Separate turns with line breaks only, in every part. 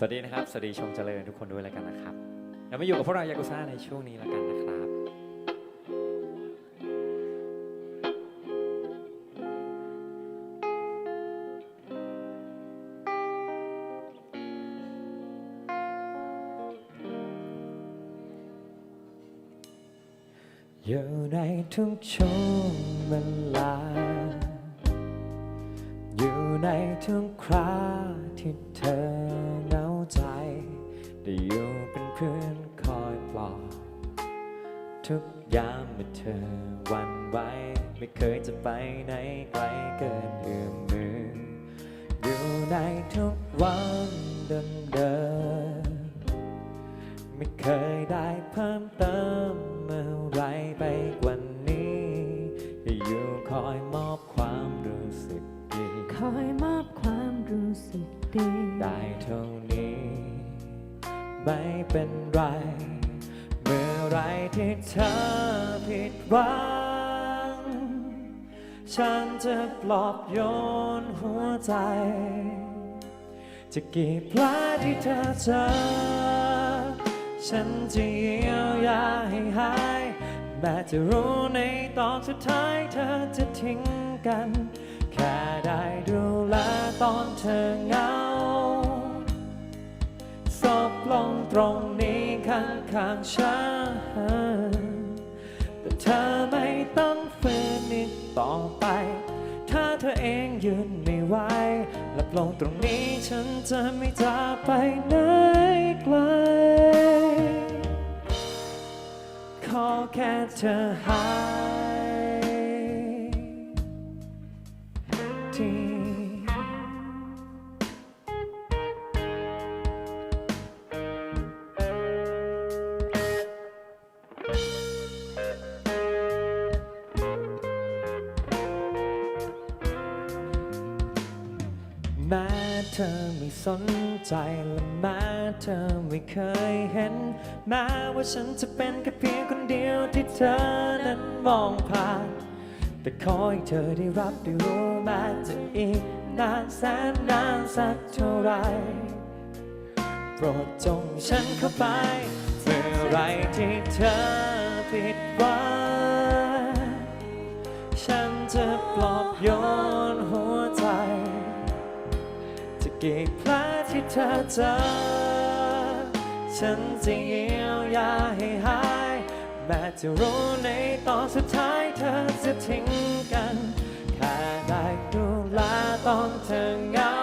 สวัสดีนะครับ สวัสดีชมเจริญทุกคนด้วยแล้วกันนะครับ แล้วมาอยู่กับพวกเรายากุซ่าในช่วงนี้แล้วกันนะครับ อยู่ในทุกช่วงเวลา อยู่ในทุกคราที่เธอ ได้อยู่เป็นเพื่อนคอยปลอบทุกยามเมื่อเธอหวันไหวไม่เคยจะไปไหนไกลเกินเอื้อมมือ อยู่ในทุกวันเดิมเดิมๆไม่เคยได้เพิ่มเติมอะไรไปกว่านี้ให้อยู่คอยมอบความรู้สึกดี
คอยมอบความรู้สึกดี
ได้เท่านี้ ไม่เป็นไร เมื่อไรที่เธอผิดหวัง ฉันจะปลอบโยนหัวใจ จะกี่แผลที่เธอเจอ ฉันจะเยียวยาให้หายแม้จะรู้ในตอนสุดท้ายเธอจะทิ้งกัน แค่ได้ดูแลตอนเธอเหงา ศพลงตรงนี้ข้างข้างๆฉันแต่เธอไม่ต้องฝืนอีกต่อไป ถ้าเธอเองยืนไม่ไหวหลับลงตรงนี้ฉันจะไม่จากไปไหนไกลขอแค่เธอหา ธอไม่สนใจและแม้เธอไม่เคยเห็น แม้ว่าฉันจะเป็นแค่เพียงคนเดียวที่เธอนั้นมองผ่าน แต่ขอให้เธอได้รับได้รู้แม้จะอีกนานแสนนานสักเท่าไหรโปรดจงฉันเข้าไปเมื่อไรที่เธอผิดหวัง กี่แผลที่เธอเจอ ฉันจะเยียวยาให้หาย แม้จะรู้ในตอนสุดท้ายเธอจะทิ้งกัน แค่ได้ดูแลตอนเธอเหงา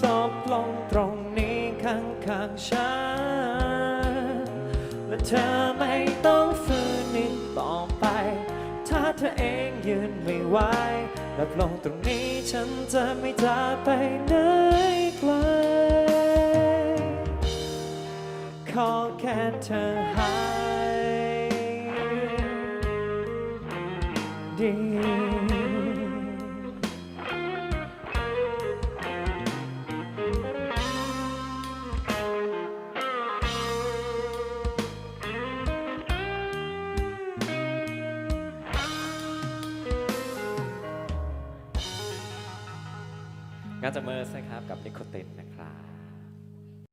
ศพลงตรงนี้ข้างข้างๆฉันและเธอไม่ต้องฝืนอีกต่อไป ถ้าเธอเองยืนไม่ไหว รับลงตรงนี้ฉันจะไม่จากไปไหนไกลขอแค่เธอหายดี งานจะเมอร์สนะครับกับนิโคตินนะครับ